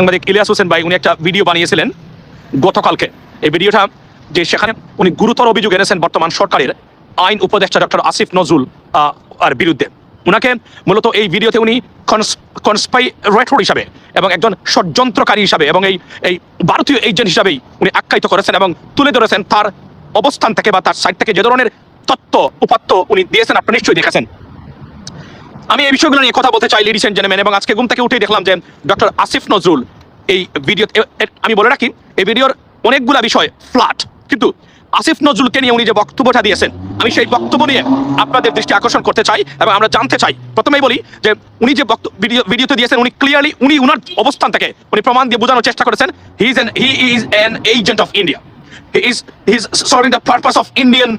সাংবাদিক ইলিয়াস হোসেন ভাই, উনি একটা ভিডিও বানিয়েছিলেন গতকালকে। এই ভিডিওটা যে সেখানে উনি গুরুতর অভিযোগ এনেছেন বর্তমান সরকারের আইন উপদেষ্টা ডক্টর আসিফ নজরুল আর বিরুদ্ধে। উনাকে মূলত এই ভিডিওতে উনি কনস্পাইরেটর হিসাবে এবং একজন ষড়যন্ত্রকারী হিসাবে এবং এই এই ভারতীয় এজেন্ট হিসাবেই উনি আখ্যায়িত করেছেন এবং তুলে ধরেছেন তার অবস্থান থেকে বা তার সাইড থেকে যে ধরনের তত্ত্ব, উপাত্ত উনি দিয়েছেন, আপনি নিশ্চয়ই দেখেছেন। আমি এই বিষয়গুলো নিয়ে কথা বলতে চাই লেডিস এন্ড জেন্টলম্যান এবং আজকে ঘুম থেকে উঠেই দেখলাম যে ডক্টর আসিফ নজরুল এই ভিডিও আমি বলে রাখি, এই ভিডিওর অনেকগুলা বিষয় ফ্ল্যাট কিন্তু আসিফ নজরুলকে নিয়ে উনি যে বক্তব্যটা দিয়েছেন, আমি সেই বক্তব্য নিয়ে আপনাদের দৃষ্টি আকর্ষণ করতে চাই এবং আমরা জানতে চাই। প্রথমেই বলি যে উনি যে ভিডিও ভিডিওতে দিয়েছেন, উনি ক্লিয়ারলি উনি উনার অবস্থান থেকে উনি প্রমাণ দিয়ে বোঝানোর চেষ্টা করেছেন he is an he is an agent of India he is he is serving the purpose of Indian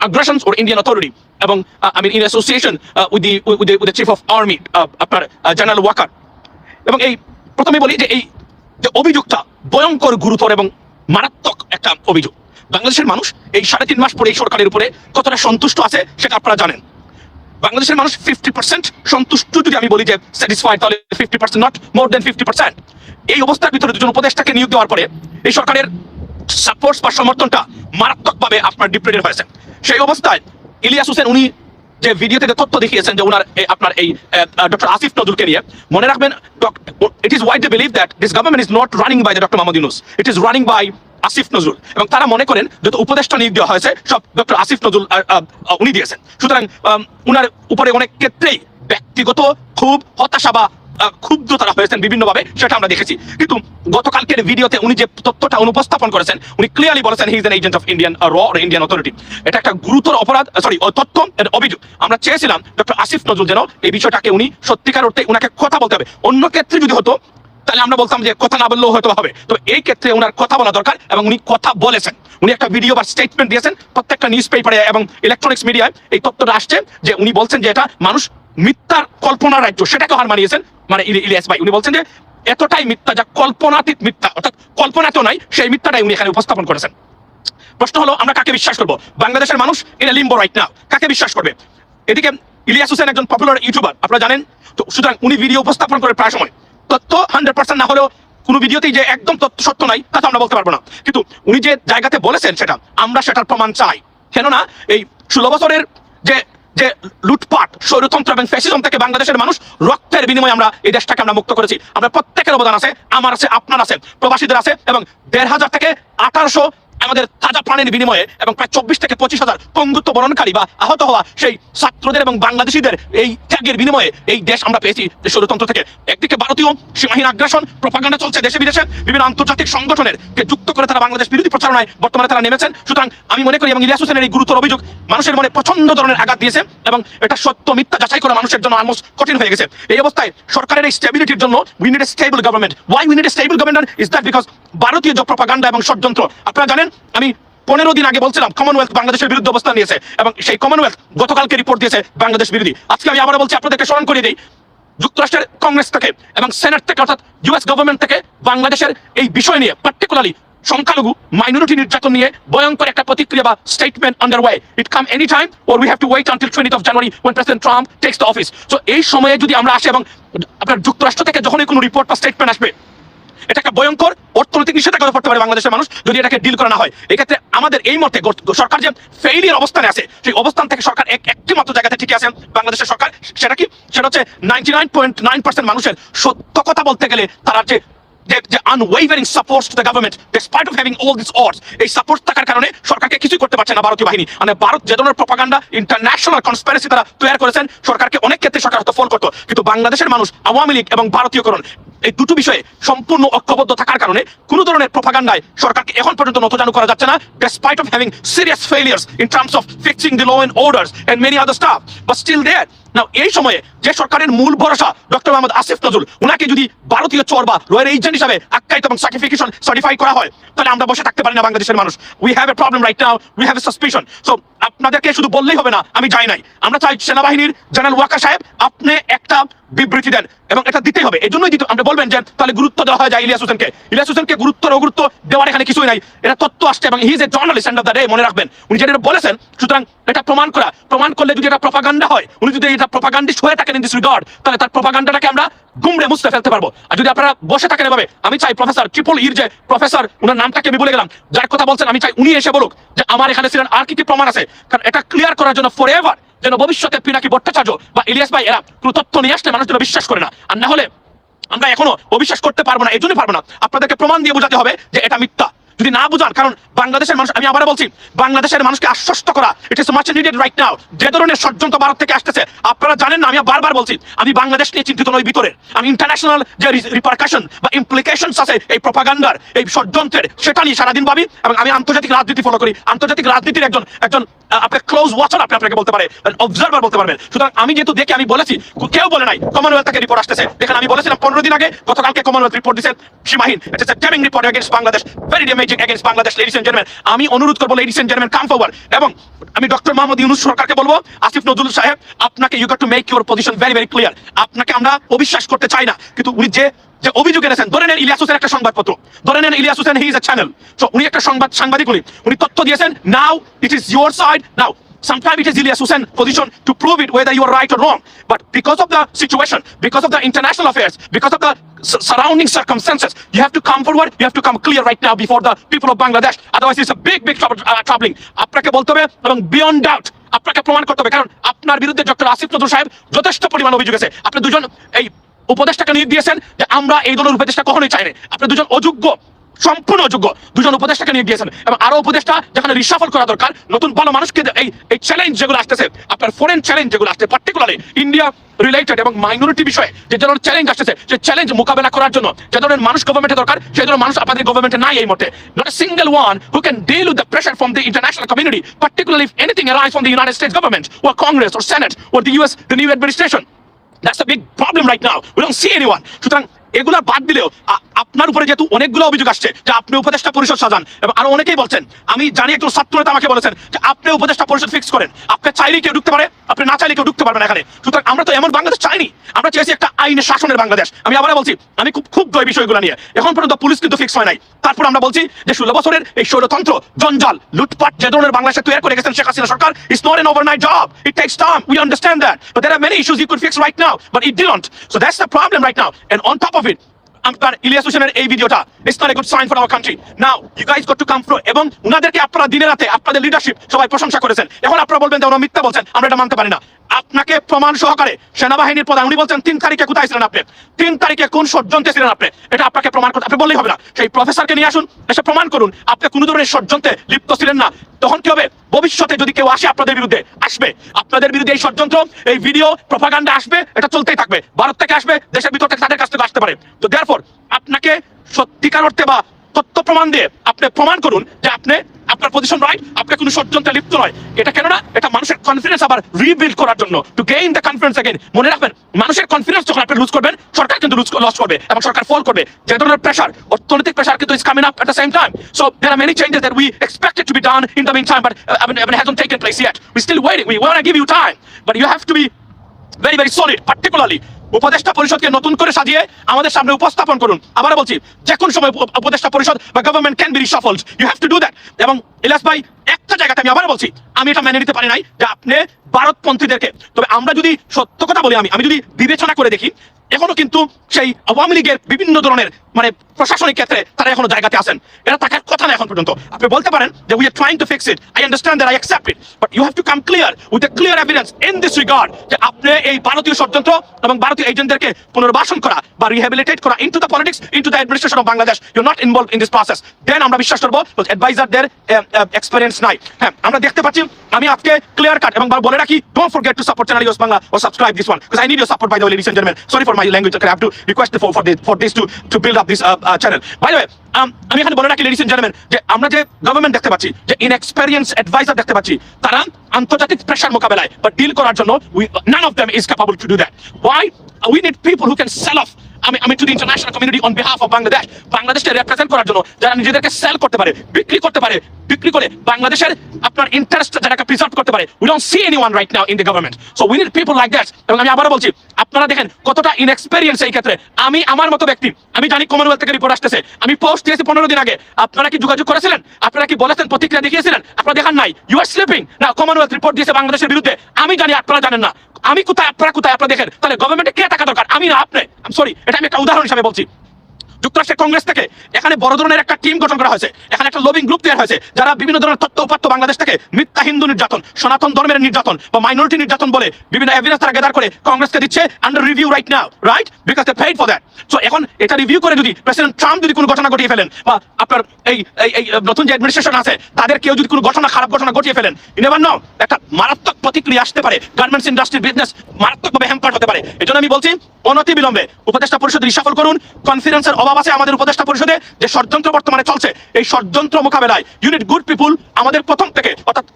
aggressions or Indian authority. Uh, I mean in association uh, with the with the with the chief of army uh, general Waker এবং এই প্রথমে বলি যে এই যে অভিযোগটা ভয়ঙ্কর গুরুতর এবং মারাত্মক একটা অভিযোগ বাংলাদেশের মানুষ এই সাড়ে তিন মাস পরে এই সরকারের উপরে কতটা সন্তুষ্ট আছে সেটা আপনারা জানেন। বাংলাদেশের মানুষ ফিফটি পার্সেন্ট সন্তুষ্ট যদি আমি বলি যে স্যাটিসফাইড তাহলে fifty percent not more than fifty percent এই অবস্থার ভিতরে দুজন উপদেষ্টাকে নিয়োগ দেওয়ার পরে এই সরকারের সাপোর্ট বা সমর্থনটা মারাত্মকভাবে আপনার ডিপ্রেডেড হয়েছে। সেই অবস্থায় ইলিয়াস হোসেন উনি যে ভিডিওতে যে তথ্য দেখিয়েছেন যে ওনার আপনার এই ডক্টর আসিফ নজরুলকে নিয়ে, মনে রাখবেন it is wide believe that this government is not running by doctor Mohammad Yunus it is running by Asif Nazrul. এবং তারা মনে করেন যত উপদেষ্টা নিয়োগ দেওয়া হয়েছে, সব ডক্টর আসিফ নজরুল উনি দিয়েছেন। সুতরাং উনার উপরে অনেক ক্ষেত্রেই ব্যক্তিগত খুব হতাশা বা ক্ষুব্ধ তারা হয়েছেন বিভিন্নভাবে, সেটা আমরা দেখেছি। কিন্তু গতকালকের ভিডিওতে উনি যে তথ্যটা অনুপস্থাপন করেছেন, উনি ক্লিয়ারলি বলেছেন he is an agent of Indian র ইন্ডিয়ান অথরিটি এটা একটা গুরুতর অপরাধ সরি তথ্য, এর অভিযোগ। আমরা চেয়েছিলাম ডক্টর আসিফ নজরুল যেন এই বিষয়টাকে উনি সত্যিকার অর্থে উনাকে কথা বলতে হবে। অন্য ক্ষেত্রে যদি হতো, তাহলে আমরা বলতাম যে কথা না বললেও হয়তো হবে। তো এই ক্ষেত্রে ওনার কথা বলা দরকার এবং উনি কথা বলেছেন। উনি একটা ভিডিও বা স্টেটমেন্ট দিয়েছেন, প্রত্যেকটা নিউজ পেপারে এবং ইলেকট্রনিক্স মিডিয়ায় এই তথ্যটা আসছে যে উনি বলছেন যে এটা মানুষ মিথ্যার কল্পনা রাজ্য, সেটাকে হার মানিয়েছেন মানে ইলিয়াস ভাই। উনি বলছেন যে, এতটাই মিথ্যা যা কল্পনাতীত মিথ্যা, অর্থাৎ কল্পনা তো নাই, সেই মিথ্যাটাই উনি এখানে উপস্থাপন করেছেন। প্রশ্ন হলো, আমরা কাকে বিশ্বাস করব? বাংলাদেশের মানুষ এটা লিম্বো রাইট না কাকে বিশ্বাস করবে? এদিকে ইলিয়াস হোসেন একজন পপুলার ইউটিউবার আপনারা জানেন? তো সুতরাং উনি ভিডিও উপস্থাপন করে প্রায় সময়। তথ্য হান্ড্রেড পার্সেন্ট না হলেও কোনো ভিডিওতেই যে একদম তথ্য সত্য নাই, তা তো আমরা বলতে পারব না। কিন্তু উনি যে জায়গাতে বলেছেন সেটা, আমরা সেটার প্রমাণ চাই। কেননা এই ষোলো বছরের যে যে লুটপাট, স্বৈরতন্ত্র এবং ফ্যাসিজম থেকে বাংলাদেশের মানুষ রক্তের বিনিময়ে আমরা এই দেশটাকে আমরা মুক্ত করেছি। আমরা প্রত্যেকের অবদান আছে, আমার আছে, আপনার আছে, প্রবাসীদের আছে এবং দেড় হাজার থেকে আঠারোশো আমাদের তাজা প্রাণের বিনিময়ে এবং প্রায় চব্বিশ থেকে পঁচিশ হাজার পঙ্গুত্ব বরণকারী বা আহত হওয়া সেই ছাত্রদের এবং বাংলাদেশিদের এই ত্যাগের বিনিময়ে এই দেশ আমরা পেয়েছি ষড়যন্ত্র থেকে। একদিকে ভারতীয় সীমাহীন আগ্রাসন, প্রপাগান্ডা চলছে দেশে বিদেশে, বিভিন্ন আন্তর্জাতিক সংগঠনের কে যুক্ত করে তারা বাংলাদেশ বিরোধী প্রচারণায় বর্তমানে তারা নেমেছেন। সুতরাং আমি মনে করি এবং ইলিয়াস হোসেনের এই গুরুতর অভিযোগ মানুষের মনে প্রচণ্ড ধরনের আঘাত দিয়েছে এবং এটা সত্য মিথ্যা যাচাই করা মানুষের জন্য অলমোস্ট কঠিন হয়ে গেছে। এই অবস্থায় সরকারের এই স্টেবিলিটির জন্য we need a stable government why we need a stable government is that because ভারতীয় যে প্রপাগান্ডা এবং ষড়যন্ত্র, আপনারা জানেন আমি পনেরো দিন আগে বলছিলাম কমনওয়েলথ বাংলাদেশের বিরুদ্ধে অবস্থান নিয়েছে এবং সেই কমনওয়েলথ গতকালকে রিপোর্ট দিয়েছে বাংলাদেশ বিরোধী। আজকে আমি আবার বলছি, আপনাদেরকে স্মরণ করিয়ে দিই, যুক্তরাষ্ট্রের কংগ্রেস থেকে এবং সেনেট থেকে, অর্থাৎ ইউএস গভর্নমেন্ট থেকে বাংলাদেশের এই বিষয় নিয়ে পার্টিকুলারলি সংখ্যালঘু মাইনরিটি নির্যাতন নিয়ে ভয়ঙ্কর একটা প্রতিক্রিয়া বা statement under way it come any time or we have to wait until twenty of January when president Trump takes the office so এই সময়ে যদি আমরা আসি এবং আপনার যুক্তরাষ্ট্র থেকে যখনই কোনো রিপোর্ট বা স্টেটমেন্ট আসবে এটা একটা ভয়ঙ্কর অর্থনৈতিক নিষেধাজ্ঞা পড়তে পারে বাংলাদেশের মানুষ যদি এটাকে ডিল করা না হয়। এক্ষেত্রে আমাদের এই মতে সরকার যে ফেইলিয়ার অবস্থানে আছে, সেই অবস্থান থেকে সরকার এক একটি মাত্র জায়গাতে ঠিক আছে বাংলাদেশের সরকার। সেটা কি? সেটা হচ্ছে নাইনটি নাইন মানুষের সত্য কথা বলতে গেলে তারা যে থাকার কারণে সরকারকে করতে পারছে না ভারতীয় বাহিনী। মানে ভারত ইন্টারন্যাশনাল কনস্পারেসি তারা তৈরি করেছেন, সরকারকে অনেক ক্ষেত্রে সরকার ফোন করতো। কিন্তু বাংলাদেশের মানুষ, আওয়ামী লীগ এবং ভারতীয়করণ এই দুটো বিষয়ে সম্পূর্ণ ঐক্যবদ্ধ থাকার কারণে কোন ধরনের প্রফাগান্ডায় সরকারকে এখন পর্যন্ত নতজানু করা যাচ্ছে না despite of having serious failures in terms of fixing the law and orders and many other stuff but still there now এই সময়ে যে সরকারের মূল ভরসা ডক্টর মোহাম্মদ আসিফ নজরুল ওনাকে যদি ভারতীয় চর বা রয়ের এজেন্ট হিসাবে আখ্যায়িত এবং সার্টিফিকেশন সার্টিফাই করা হয়, তাহলে আমরা বসে থাকতে পারি না বাংলাদেশের মানুষ। We have a problem right now we have a suspicion so আপনাদেরকে শুধু বললেই হবে না, আমি যাই নাই। আমরা চাই সেনাবাহিনীর জেনারেল ওয়াকা সাহেব আপনি একটা বিবৃতি দেন এবং এটা দিতেই হবে। এই জন্যই দিতে আপনি বলবেন যে, তাহলে গুরুত্ব দেওয়া হয় যায় ইলিয়াস হোসেনকে। ইলিয়াস হোসেনকে গুরুত্ব অগুরুত্ব দেওয়ার এখানে কিছুই নাই। এটা তত্ত্ব আসছে এবং he is a journalist end of the day মনে রাখবেন। উনি যেটা বলেছেন, সুতরাং এটা প্রমাণ করা। প্রমাণ করলে যদি এটা প্রপাগান্ডা হয়, উনি যদি এটা প্রপাগান্ডিস্ট হয়ে থাকেন ইন দিস রিগার্ড তাহলে তার প্রপাগান্ডাটাকে আমরা গুমড়ে মুছতে ফেলতে পারব। আর যদি আপনারা বসে থাকেন এভাবে, আমি চাই প্রফেসর ট্রিপল ইর যে প্রফেসর, উনার নামটাকে আমি বলে গেলাম। যার কথা বলছেন, আমি চাই উনি এসে বলুক যে আমার এখানে ছিলেন, আর কি কি প্রমাণ আছে? কারণ এটা ক্লিয়ার করার জন্য ফর এভার যেন ভবিষ্যতে পিনাকি ভট্টাচার্য বা ইলিয়াস ভাই এরা কোনো তথ্য নিয়ে আসলে মানুষ বিশ্বাস করে না। আর না হলে আমরা এখনও অবিশ্বাস করতে পারব না এই জন্য পারব না। আপনাদেরকে প্রমাণ দিয়ে বোঝাতে হবে যে এটা মিথ্যা। যদি না বুঝান কারণ বাংলাদেশের মানুষ, আমি আবার বলছি, বাংলাদেশের মানুষকে আশ্বস্ত করা it is much needed right now যে ধরনের ষড়যন্ত্র ভারত থেকে আসতেছে, আপনারা জানেন না, আমি বারবার বলছি, আমি বাংলাদেশ নিয়ে চিন্তিত নই ভিতরে। আমি ইন্টারন্যাশনাল যে রিপারকাশন বা ইমপ্লিকেশনস আছে, এই প্রপাগান্ডার এই ষড়যন্ত্রের, সেটা নিয়ে সারাদিন ভাবি এবং আমি আন্তর্জাতিক রাজনীতি ফলো করি। আন্তর্জাতিক রাজনীতির একজন একজন আপনার ক্লোজ ওয়াচার আপনি আপনাকে বলতে পারে অবজারভার বলতে পারবেন। সুতরাং আমি যেহেতু দেখি আমি বলেছি, কেউ বলে নাই কমনওয়েলথ থেকে রিপোর্ট আসতেছে। দেখেন, আমি বলেছিলাম পনেরো দিন আগে, গতকালকে কমনওয়েলথ রিপোর্ট দিচ্ছেন সীমাহীন। It's a report against Bangladesh very damaging Bangladesh ladies and gentleman আমি অনুরোধ করব ladies and gentleman come forward এবং আমি ডক্টর ইউনুস সরকারকে বলব আসিফ নজরুল সাহেব, আপনাকে you got to make your position very very clear আপনাকে আমরা অবিশ্বাস করতে চাই না, কিন্তু উনি যে যে অভিযোগ এনেছেন, ধরে নেন ইলিয়াস হোসেন একটা সংবাদপত্র, ধরে নেন Ilias Hossain he is a channel তো উনি একটা সংবাদ, সাংবাদিক উনি। উনি তথ্য দিয়েছেন now it is your side now Sometimes it is Ilyas Hussein position to prove it whether you are right or wrong. But because of the situation, because of the international affairs, because of the surrounding circumstances, you have to come forward. You have to come clear right now before the people of Bangladesh. Otherwise, it's a big, big trouble, uh, troubling. Beyond doubt আপনাকে প্রমাণ করতে হবে কারণ আপনার বিরুদ্ধে doctor Asif Nazrul সাহেব যথেষ্ট পরিমাণ অভিযোগ আছে আপনি দুজন এই উপদেষ্টাকে নিয়োগ দিয়েছেন যে আমরা এই ধরনের উপদেষ্টা কখনোই চাই না আপনি দুজন অযোগ্য সম্পূর্ণ অযোগ্য দুজন উপদেষ্টাকে নিয়ে গিয়েছেন এবং আরও উপদেষ্টা যেখানে রিসাফল করা দরকার, নতুন ভালো মানুষকে এই এই চ্যালেঞ্জ যেগুলো আসতেছে, আপনার ফরেন চ্যালেঞ্জ যেগুলো আসছে পার্টিকুলারলি ইন্ডিয়া রিলেটেড এবং মাইনরিটি বিষয়ে যে ধরনের চ্যালেঞ্জ আসতেছে চ্যালেঞ্জ মোকাবেলা করার জন্য যে ধরনের মানুষ গভর্নমেন্টে দরকার, সেই ধরনের মানুষ আপনাদের গভর্নমেন্টে নাই এই মুহূর্তে not a single one who can deal with the pressure from the international community particularly if anything arise from the United States government or Congress or Senate or the US the new administration That's a big problem right now. We don't see anyone. সুতরাং এগুলা বাদ দিলেও আপনার উপরে যেহেতু অনেকগুলো অভিযোগ আসছে যে আপনি উপদেষ্টা পরিষদ সাজান, এবং আরও অনেকেই বলছেন, আমি জানি একজন ছাত্র নেতা আমাকে বলেছেন যে আপনি উপদেষ্টা পরিষদ ফিক্স করেন, আপনি চাইলে কেউ ঢুকতে পারে, আপনি না চাইলে কেউ ঢুকতে পারবেন এখানে। সুতরাং আমরা তো এমন বাংলাদেশ চাইনি, আমরা চেয়েছি একটা আইনের শাসনের বাংলাদেশ। আমি আবার বলছি, আমি খুব খুব এই বিষয়গুলো নিয়ে। এখন পর্যন্ত পুলিশ কিন্তু ফিক্স হয় নাই। তারপর আমরা বলছি যে ষোলো বছরের এই ষড়যন্ত্র জঞ্জাল, লুটপাট, যে ধরনের বাংলাদেশে তৈরি করে গেছেন শেখ হাসিনা সরকার is not an overnight job it takes time we understand that but there are many issues you could fix right now but it didn't so that's the problem right now and on top of it আপনার ইলিয়াস হোসেনের এই ভিডিওটা it's not a good sign for our country now you guys got to come fro এবং উনাদেরকে আপনারা দিনে রাতে আপনাদের লিডারশিপ সবাই প্রশংসা করেছেন। এখন আপনারা বলবেন যে ওরা মিথ্যা বলছেন, আমরা এটা মানতে পারি না। আপনাকে প্রমাণ সহকারে সেনাবাহিনীর প্রধান, উনি বলছেন, তিন তারিখে কোথায় ছিলেন আপনি? তিন তারিখে কোন ষড়যন্ত্রে ছিলেন আপনি? এটা আপনাকে প্রমাণ করতে আপনি বললেই হবে না। সেই প্রফেসরকে নিয়ে আসুন, এসে প্রমাণ করুন, আপনি কোনো ধরনের ষড়যন্ত্রে লিপ্ত ছিলেন না। তখন কি হবে। ভবিষ্যতে যদি কেউ আসে আপনাদের বিরুদ্ধে, আসবে। আপনাদের বিরুদ্ধে এই ষড়যন্ত্র, এই ভিডিও প্রভাগান্ডা আসবে, এটা চলতেই থাকবে। ভারত থেকে আসবে, দেশের ভিতর থেকে তাদের কাছ থেকে আসতে পারে। তো দেয়ার আপনাকে সত্যিকার অর্থে বা প্রমাণ দিয়ে আপনি প্রমাণ করুন যে আপনি আপনার পজিশন রাইট আপনি কোনো ষড়যন্ত্রে লিপ্ত নয় এটা কেন না এটা মানুষের কনফিডেন্স আবার রিবিল্ড করার জন্য to gain the confidence again মনে রাখবেন মানুষের কনফিডেন্স যখন আপনি লুজ করবেন সরকার কিন্তু লুজ লস করবে এবং সরকার ফল করবে যে ধরনের প্রেশার অর্থনৈতিক প্রেশার কিন্তু is coming up at the same time so there are many changes that we expected to be done in the mean time but I mean, I mean, hasn't taken place yet. We're still waiting. We want to give you time, but you have to be very very solid particularly উপদেষ্টা পরিষদকে নতুন করে সাজিয়ে আমাদের সামনে উপস্থাপন করুন। আবার বলছি যে কোন সময় উপদেষ্টা পরিষদ বা government can be reshuffled you have to do that এবং ইলাস ভাই, একটা জায়গাতে আমি আবার বলছি, আমি এটা মেনে নিতে পারি নাই যে আপনি ভারতপন্থীদেরকে তবে আমরা যদি সত্য কথা বলি আমি আমি যদি বিবেচনা করে দেখি, এখনও কিন্তু সেই আওয়ামী লীগের বিভিন্ন ধরনের মানে প্রশাসনিক ক্ষেত্রে তারা এখনও জায়গাতে আছেন। এটা থাকার কথা না এখন পর্যন্ত। আপনি বলতে পারেন যে we are trying to fix it I understand that I accept it but you have to come clear with a clear evidence in this regard যে আপনি এই ভারতীয় ষড়যন্ত্র এবং ভারতীয় এজেন্টদেরকে পুনর্বাসন করা বা রিহ্যাবিলিটেট করা into the politics into the administration of Bangladesh you not involve in this process then আমরা বিশ্বাস করব অ্যাডভাইজারদের এক্সপিরিয়েন্স নাই। হ্যাঁ আমরা দেখতে পাচ্ছি, আমি আজকে ক্লিয়ার কাট এবং বলে রাখি don't forget to support channel use Bangla O subscribe this one because I need your support by the ladies and gentleman sorry for my language I have to request for for this to to build up this channel ভাই আমি এখানে বলে রাখি ladies and gentleman যে আমরা যে government দেখতে পাচ্ছি, যে ইনএক্সপেরিয়েন্স অ্যাডভাইজার দেখতে পাচ্ছি, তারা আন্তর্জাতিক প্রেশার মোকাবেলায় বা ডিল করার জন্য none of them is capable to do that why we need people who can sell off আমি আমি to international community on behalf of Bangladesh বাংলাদেশকে রিপ্রেজেন্ট করার জন্য যারা নিজেদেরকে সেল করতে পারে, বিক্রি করতে পারে, বিক্রি করে বাংলাদেশের আপনার ইন্টারেস্ট যারাকে প্রিজার্ভ করতে পারে we don't see anyone right now in the government so we need people like that এবং আমি আবারও বলছি, আপনারা দেখেন কতটা ইনএক্সপেরিয়েন্স এই ক্ষেত্রে। আমি, আমার মতো ব্যক্তি, আমি জানি কমনওয়েলথ থেকে রিপোর্ট আসতেছে। আমি পোস্ট দিয়েছি পনেরো দিন আগে। আপনারা কি যোগাযোগ করেছিলেন? আপনারা কি বলেছেন? প্রতিক্রিয়া দেখিয়েছিলেন? আপনারা দেখান নাই। ইউ আর স্লিপিং না কমনওয়েলথ রিপোর্ট দিয়েছে বাংলাদেশের বিরুদ্ধে। আমি জানি, আপনারা জানেন না। আমি কোথায়, আপনারা কোথায়? আপনারা দেখেন। তাহলে গভর্নমেন্টে কে টাকা দরকার? আমি না, আপনি। সরি এটা আমি একটা উদাহরণ হিসাবে বলছি। যুক্তরাষ্ট্রের কংগ্রেস থেকে এখানে বড় ধরনের একটা টিম গঠন করা হয়েছে। এখানে একটা লবিং গ্রুপ তৈরি হয়েছে, যারা বিভিন্ন ধরনের তথ্য উপাত্ত বাংলাদেশ থেকে মিথ্যা হিন্দু নির্যাতন, সনাতন ধর্মের নির্যাতন বা মাইনরিটি নির্যাতন বলে বিভিন্ন এভিডেন্স তারা গেদার করে কংগ্রেসকে দিচ্ছে under review right now right because they paid for that so এখন এটা রিভিউ করে যদি প্রেসিডেন্ট ট্রাম্প যদি কোনো ঘটনা ঘটিয়ে ফেলেন বা আপনার এই, এই- এই নতুন যে অ্যাডমিনিস্ট্রেশন আছে, তাদের কেউ যদি কোনো ঘটনা, খারাপ ঘটনা ঘটিয়ে ফেলেন নেভার নো একটা মারাত্মক প্রতিক্রিয়া আসতে পারে গার্মেন্টস ইন্ডাস্ট্রির বিজনেস মারাত্মকভাবে হ্যাম্পার হতে পারে। এজন্য আমি বলছি অনতি বিলম্বে উপদেষ্টা পরিষদ রিসাফল করুন কনফিডেন্সের অভাব আছে আমাদের উপদেষ্টা পরিষদে যে ষড়যন্ত্র বর্তমানে চলছে। এই ষড়যন্ত্র মোকাবেলায় ইউনিট গুড পিপুল আমাদের প্রথম থেকে, অর্থাৎ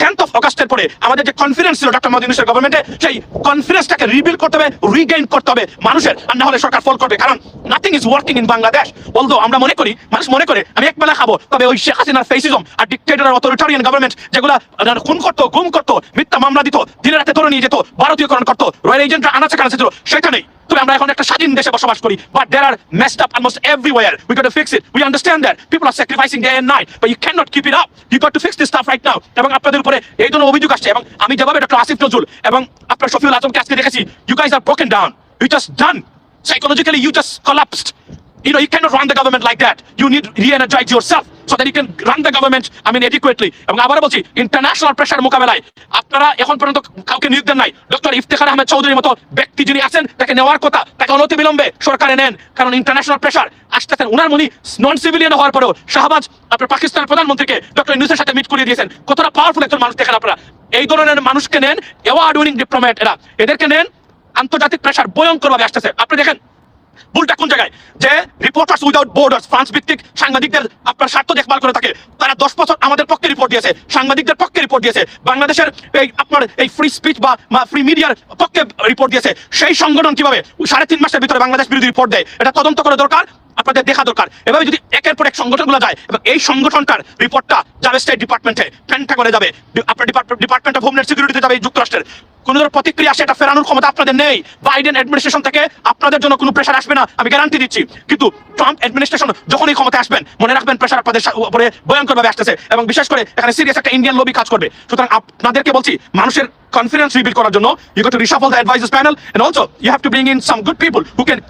টেন্থ অফ অগাস্টের পরে আমাদের যে কনফিডেন্স ছিল ডক্টর মোদী ইউনুসের গভর্নমেন্টে সেই কনফিডেন্সটাকে রিবিল করতে হবে রিগেইন করতে হবে মানুষের, আর না হলে সরকার ফল করবে। কারণ nothing is working in Bangladesh বলতো আমরা মনে করি, মানুষ মনে করে, আমি এক বেলা খাব, তবে ওই শেখ হাসিনার ফেসিজম আর ডিক্টেটর অথরিটারিয়ান গভর্নমেন্ট যেগুলো খুন করতো, গুম করতো, মিথ্যা মামলা দিত দিনে রাতে ধরে নিয়ে যেত, ভারতীয়করণ করতো রয়্যাল এজেন্টরা আনাচে কানাচে ছিল সেটা নেই তবে আমরা এখন একটা স্বাধীন দেশে বসবাস করি but there are messed up almost everywhere we got to fix it we understand that people are sacrificing day and night but you can not keep it up you got to fix this stuff right now এবং আপনাদের উপরে এই ধরনের অভিযোগ আসছে, এবং আমি যেভাবে ডক্টর আসিফ নজরুল এবং আপনার শফিউল আজমকে আজকে দেখেছি। You guys are broken down you just done psychologically, you just collapsed. You know, you cannot run the government like that. You need re-energize yourself. So that you can run the government, I mean, adequately. এবং আবার বলছি international pressure মোকাবেলায় আপনারা এখন পর্যন্ত কাউকে নিয়োগ দেন নাই। ডক্টর ইফতেখার আহমেদ চৌধুরীর মতো ব্যক্তি যিনি আছেন, তাকে নেওয়ার কথা, তাকে অনতি সরকারে নেন। কারণ ইন্টারন্যাশনাল প্রেশার আসতেছেন উনার মনি নন সিভিলিয়ান হওয়ার পরেও শাহবাজ আপনার পাকিস্তানের প্রধানমন্ত্রীকে ডক্টর ইউনুসের সাথে মিট করিয়ে দিয়েছেন। কতটা পাওয়ারফুল একজন মানুষ দেখেন আপনারা। এই ধরনের মানুষকে নেন অ্যাওয়ার্ড উইনিং ডিপ্লোম্যাট এরা। এদেরকে নেন, আন্তর্জাতিক প্রেশার ভয়ঙ্কর ভাবে আসতেছে। আপনি দেখেন ভুলটা কোন জায়গায়? যে রিপোর্টার্স উইদাউট বর্ডার্স ফ্রান্স ভিত্তিক সাংবাদিকদের আপনার স্বার্থ দেখভাল করে থাকে। তারা দশ বছর আমাদের পক্ষে রিপোর্ট দিয়েছে, সাংবাদিকদের পক্ষে রিপোর্ট দিয়েছে। বাংলাদেশের এই আপনার এই ফ্রি স্পিচ বা ফ্রি মিডিয়ার পক্ষে রিপোর্ট দিয়েছে। সেই সংগঠন কীভাবে? সাড়ে তিন মাসের ভিতরে বাংলাদেশ বিরোধী রিপোর্ট দেয়। এটা তদন্ত করা দরকার, আপনাদের দেখা দরকার। এভাবে যদি একের পর এক সংগঠনগুলো যায়, এবং এই সংগঠনটার রিপোর্টটা যাবে স্টেট ডিপার্টমেন্টে করে যাবে। আপনার ডিপার্টমেন্ট অফ হোমল্যান্ড সিকিউরিটিতে যাবে যুক্তরাষ্ট্রের। কোন ধরনের প্রতিক্রিয়া আসে এটা ফেরানোর ক্ষমতা আপনাদের নেই। বাইডেন অ্যাডমিনিস্ট্রেশন থেকে আপনাদের জন্য কোনো প্রেশার আসবে না আমি গ্যারান্টি দিচ্ছি। কিন্তু ট্রাম্প অ্যাডমিনিস্ট্রেশন যখনই ক্ষমতায় আসবেন মনে রাখবেন প্রেশার আপনাদের উপরে ভয়ঙ্করভাবে আসতেছে এবং বিশেষ করে এখানে সিরিয়াস একটা ইন্ডিয়ান লবি কাজ করবে। সুতরাং আপনাদেরকে বলছি মানুষের কনফিডেন্স রিবিল করার জন্য you got two রিশাফল the advisers panel and also you have to bring in some good people who can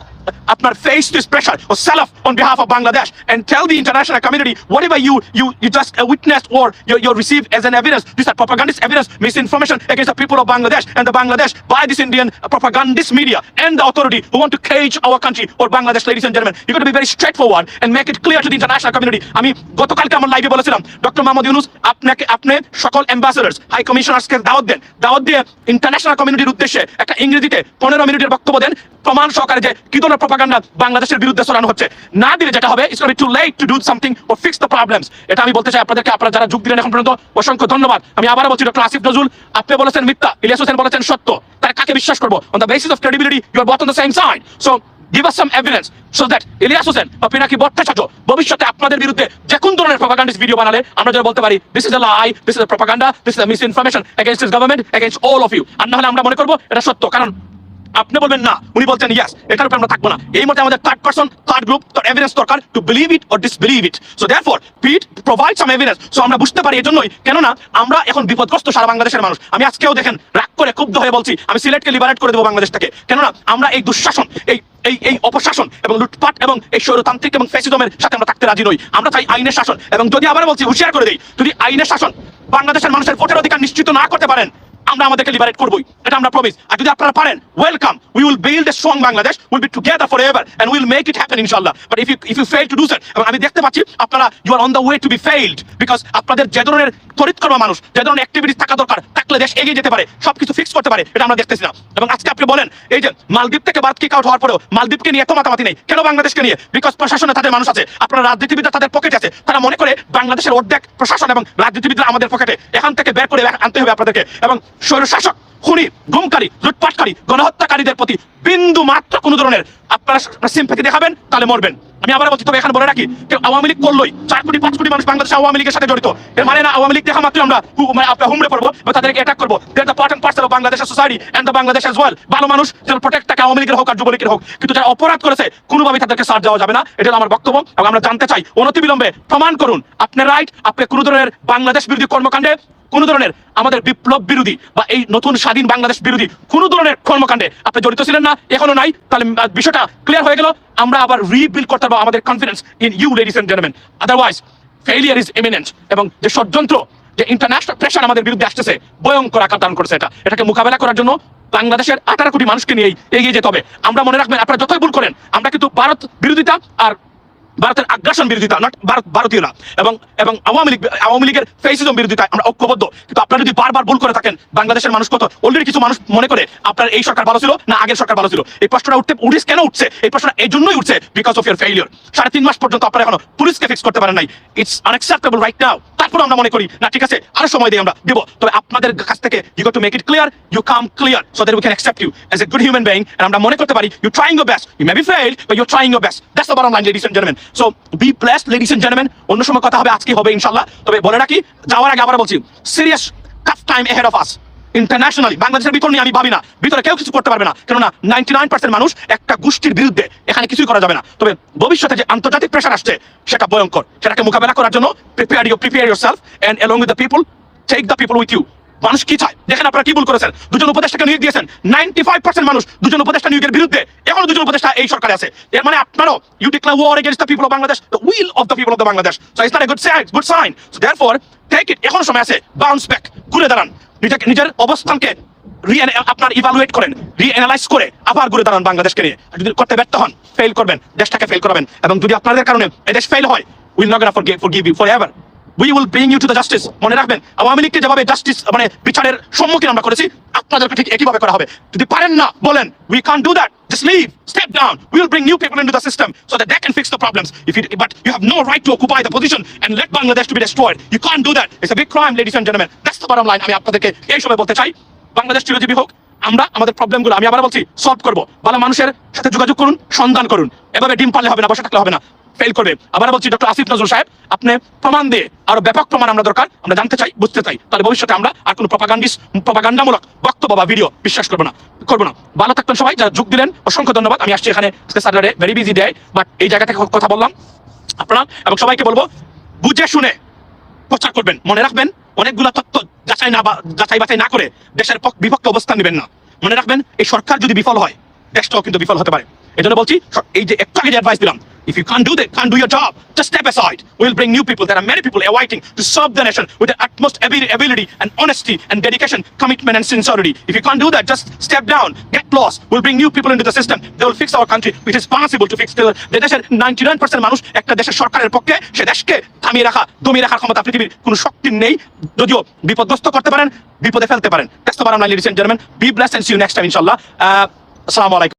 আপনার face this pressure or sell off on behalf Bangladesh Bangladesh and tell the international community whatever you you you just uh, witnessed or you, you received as an evidence these are propagandist evidence misinformation against the people of Bangladesh. And the Bangladesh by this Indian propagandist media and the authority who want to cage our country or Bangladesh, ladies and gentlemen. You got to be very straightforward and make it clear to the international community. আমি গতকালকে আমার লাইভে বলেছিলাম doctor Mohammad Yunus আপনাকে, আপনি সকল ambassadors high কমিশনার্সকে দাওয়াত দেন। দাওয়াত দিয়ে ইন্টারন্যাশনাল কমিউনিটির উদ্দেশ্যে একটা ইংরেজিতে পনেরো মিনিটের বক্তব্য দেন, প্রমাণ সহকারে যে কি ধরনের প্রপাগান্ডা বাংলাদেশের বিরুদ্ধে ছড়ানো হচ্ছে। না দিলে যেটা হবে it's too late to do something O fix the problems এটা আমি বলতে চাই আপনাদেরকে, আপনারা যারা যোগ দিলেন এখন পর্যন্ত, অসংখ্য ধন্যবাদ। আমি আবারও বলছি ডক্টর আসিফ নজরুল, আপনি বলেছেন মিথ্যা, ইলিয়াস হোসেন বলেছেন সত্য। তার কাকে বিশ্বাস করব? On the basis of credibility you are both on the same side so give us some evidence so that Ilias Hossain বা পিনাকি ভট্টাচার্য ভবিষ্যতে আপনাদের বিরুদ্ধে যে কোন ধরনের প্রপাগান্ডিস্ট ভিডিও বানালে, আমরা যেন বলতে পারি this is a lie this is a propaganda this is a misinformation against this government against all of you আর না হলে আমরা মনে করব, এটা সত্য। কারণ আপনি বলবেন না, উনি বলছেন ইয়েস এটার উপর আমরা থাকব না। এই মতে আমাদের থার্ড পার্সন থার্ড গ্রুপ তার এভিডেন্স দরকার to believe it or disbelieve it so therefore pit provide some evidence so আমরা বুঝতে পারি এজন্যই, কেননা আমরা এখন বিপদগ্রস্ত সারা বাংলাদেশের মানুষ। আমি আজকেও দেখেন, রাগ করে ক্ষুব্ধ হয়ে বলছি, আমি সিলেটকে লিবারেট করে দেবো বাংলাদেশ থেকে কেননা আমরা এই দুঃশাসন, এই এই এই অপশাসন এবং লুটপাট এবং এই স্বৈরতান্ত্রিক এবং ফ্যাসিজমের সাথে আমরা থাকতে রাজি নই। আমরা চাই আইনের শাসন এবং যদি আবার বলছি, হুঁশিয়ার করে দিই, যদি আইনের শাসন বাংলাদেশের মানুষের ভোটের অধিকার নিশ্চিত না করতে পারেন আমরা আমাদেরকে লিবারেট করবই। এটা আমরা প্রমিস আর যদি আপনারা পারেন welcome we will build a strong Bangladesh will be together forever and will make it happen ইনশাআল্লাহ but if you if you fail to do that এবং আমি দেখতে পাচ্ছি, আপনারা you are on the way to be failed because আপনাদের যে ধরনের তরিতকর্মা মানুষ, যে ধরনের অ্যাক্টিভিটিস থাকা দরকার, থাকলে দেশ এগিয়ে যেতে পারে, সবকিছু ফিক্স করতে পারে, এটা আমরা দেখতেছি না। এবং আজকে আপনি বলেন, এই যে মালদ্বীপ থেকে ভারত কিক আউট হওয়ার পরেও মালদ্বীপকে নিয়ে এত মাতামাতি নেই। কেন বাংলাদেশকে নিয়ে? বিকজ প্রশাসনে তাদের মানুষ আছে, আপনার রাজনীতিবিদরা তাদের পকেটে আছে। তারা মনে করে বাংলাদেশের অর্ধেক প্রশাসন এবং রাজনীতিবিদরা আমাদের পকেটে এখান থেকে বের করে আনতে হবে আপনাদেরকে। এবং স্বৈরশাসক, খুনি গুমকারী লুটপাটকারী, গণহত্যাকারীদের প্রতি বিন্দু মাত্র কোনো ধরনের আপনারা সিম্পাথি দেখাবেন, তাহলে মরবেন। আমি আবার বলছি তবে এখানে বলে রাখি, কেউ আওয়ামী লীগ করলোই, চার কোটি, পাঁচ কোটি মানুষ বাংলাদেশ আওয়ামী লীগের সাথে জড়িত। এর মানে না, আওয়ামী লীগ দেখা মাত্র আমরা মানে হুমড়ে পড়ব বা তাদেরকে অ্যাটাক করব। They're the part and parcel of বাংলাদেশের society and the Bangladesh as well ভালো মানুষ যেন প্রোটেক্ট থাকে আওয়ামী লীগের হোক আর যুবলীগের হোক। কিন্তু যারা অপরাধ করেছে, কোনোভাবেই তাদেরকে সার দেওয়া যাবে না। এটা আমার বক্তব্য এবং আমরা জানতে চাই, অনতিবিলম্বে প্রমাণ করুন, আপনার রাইট আপনি কোনো ধরনের বাংলাদেশ বিরোধী কর্মকাণ্ডে কোন ধরনের আমাদের বিপ্লব বিরোধী বা এই নতুন স্বাধীন বাংলাদেশ বিরোধী কোন ধরনের কর্মকাণ্ডে আপনি জড়িত ছিলেন না, এখনও নাই। তাহলে বিষয়টা ক্লিয়ার হয়ে গেল। আমরা আবার রিবিল্ড করতে পারব আমাদের confidence in you ladies and gentleman otherwise failure is eminent এবং যে ষড়যন্ত্র, যে ইন্টারন্যাশনাল প্রেশার আমাদের বিরুদ্ধে আসতেছে, ভয়ঙ্কর আকার ধারণ করছে এটা। এটাকে মোকাবেলা করার জন্য বাংলাদেশের আঠারো কোটি মানুষকে নিয়েই এগিয়ে যেতে হবে। আমরা মনে রাখবেন, আপনারা যতই ভুল করেন, আমরা কিন্তু ভারত বিরোধিতা আর ভারতের আগ্রাসন বিরোধিতা নট ভারত ভারতীয়রা এবং এবং আওয়ামী লীগ, আওয়ামী লীগের ফেসিজম বিরোধিতা আমরা ঐক্যবদ্ধ। কিন্তু আপনারা যদি বারবার ভুল করে থাকেন, বাংলাদেশের মানুষ কত? অলরেডি কিছু মানুষ মনে করে, আপনার এই সরকার ভালো ছিল না আগের সরকার ভালো ছিল? এই প্রশ্নটা উঠতে উঠিস কেন উঠছে? এই প্রশ্নটা এই জন্যই উঠছে বিকজ অফ ইয়ার ফেলিওর সাড়ে তিন মাস পর্যন্ত আপনারা এখনও পুলিশকে ফিক্স করতে পারেন নাই। ইটস আনএক্সেপ্টেবল রাইট নাও তারপর আমরা মনে করি, না, ঠিক আছে, আরও সময় দিয়ে আমরা দেবো। তবে আপনাদের কাছ থেকে you got to make it clear you come clear so that we can accept you as a good human being আমরা মনে করতে পারি you trying your best you may be failed but you trying your best that's the bottom line ladies and gentleman so be blessed ladies and gentleman অন্য সময় কথা হবে আজকে হবে, ইনশাআল্লাহ। তবে বলে রাখি, যাওয়ার আগে আবার বলছি serious tough time ahead of us internationally বাংলাদেশের ভিতর নিয়ে আমি ভাবি না। ভিতরে কেউ কিছু করতে পারবে না। কেননা নাইনটি নাইন পার্সেন্ট মানুষ একটা গোষ্ঠীর বিরুদ্ধে এখানে কিছুই করা যাবে না। তবে ভবিষ্যতে যে আন্তর্জাতিক প্রেশার আসছে, সেটা ভয়ঙ্কর। সেটাকে মোকাবেলা করার জন্য prepare you prepare yourself and along with the people take the people with you মানুষ কি চায়? দেখেন আপনারা কি ভুল করেছেন? দুজন উপদেষ্টাকে নিয়োগ দিয়েছেন। নাইনটি ফাইভ পার্সেন্ট মানুষ দুজন উপদেষ্টা নিয়োগের বিরুদ্ধে এখনও দুজন উপদেষ্টা এই সরকারে আছে। এর মানে আপনারও you declare war against the people of Bangladesh the will of the people of the Bangladesh so it's not a good sign good sign so therefore take it এখনও সময় আছে বাউন্স ব্যাক ঘুরে দাঁড়ান। নিজেকে, নিজের অবস্থানকে আপনার ইভালুয়েট করেন রি অ্যানালাইজ করে আবার ঘুরে দাঁড়ান বাংলাদেশকে নিয়ে। যদি করতে ব্যর্থ হন ফেল করবেন, দেশটাকে ফেল করাবেন। এবং যদি আপনাদের কারণে এই দেশ ফেল হয় will not for forgive you forever we মনে আমরা ladies and gentleman that's the line আমি আপনাদেরকে এই সময় বলতে চাই, বাংলাদেশ চিরজীবী হোক, আমরা আমাদের প্রবলেমগুলো আমি আবার বলছি সলভ করব। ভালো মানুষের সাথে যোগাযোগ করুন, সন্ধান করুন। এভাবে ডিম পারলে হবে না, বসে থাকলে হবে না। ফেল করবে। আবার বলছি ডক্টর আসিফ নজরুল সাহেব, আপনি প্রমাণ দিয়ে আরও ব্যাপক প্রমাণ আমরা দরকার, আমরা জানতে চাই, বুঝতে চাই। তাহলে ভবিষ্যতে আমরা আর কোনো প্রপাগান্ডিস প্রপাগান্ডামূলক বক্তব্য বা ভিডিও বিশ্বাস করব না করব না। ভালো থাকবেন সবাই, যারা যোগ দিলেন, অসংখ্য ধন্যবাদ। আমি আসছি এখানে Saturday very busy day but এই জায়গা থেকে কথা বললাম আপনারা, এবং সবাইকে বলব, বুঝে শুনে প্রচার করবেন, মনে রাখবেন, অনেকগুলো তথ্য যাচাই না যাচাই বাছাই না করে দেশের পক্ষ- বিপক্ষে অবস্থান নেবেন না। মনে রাখবেন, এই সরকার যদি বিফল হয়, দেশটাও কিন্তু বিফল হতে পারে। এই জন্য বলছি এই যে একটু আগে যে অ্যাডভাইস দিলাম If you can't do that, can't do your job, just step aside. We'll bring new people. There are many people awaiting to serve the nation with the utmost ability and honesty and dedication, commitment and sincerity. If you can't do that, just step down, get lost. We'll bring new people into the system. They will fix our country. It is possible to fix the দেশের 99% মানুষ একটা দেশের সরকারের পক্ষে সে দেশকে থামিয়ে রাখা দমিয়ে রাখার ক্ষমতা পৃথিবীর কোনো শক্তি নেই যদিও বিপদগ্রস্ত করতে পারেন বিপদে ফেলতে পারেন the bottom line, ladies and gentlemen. Be blessed and see you next time, inshallah. Uh, Assalamu alaikum.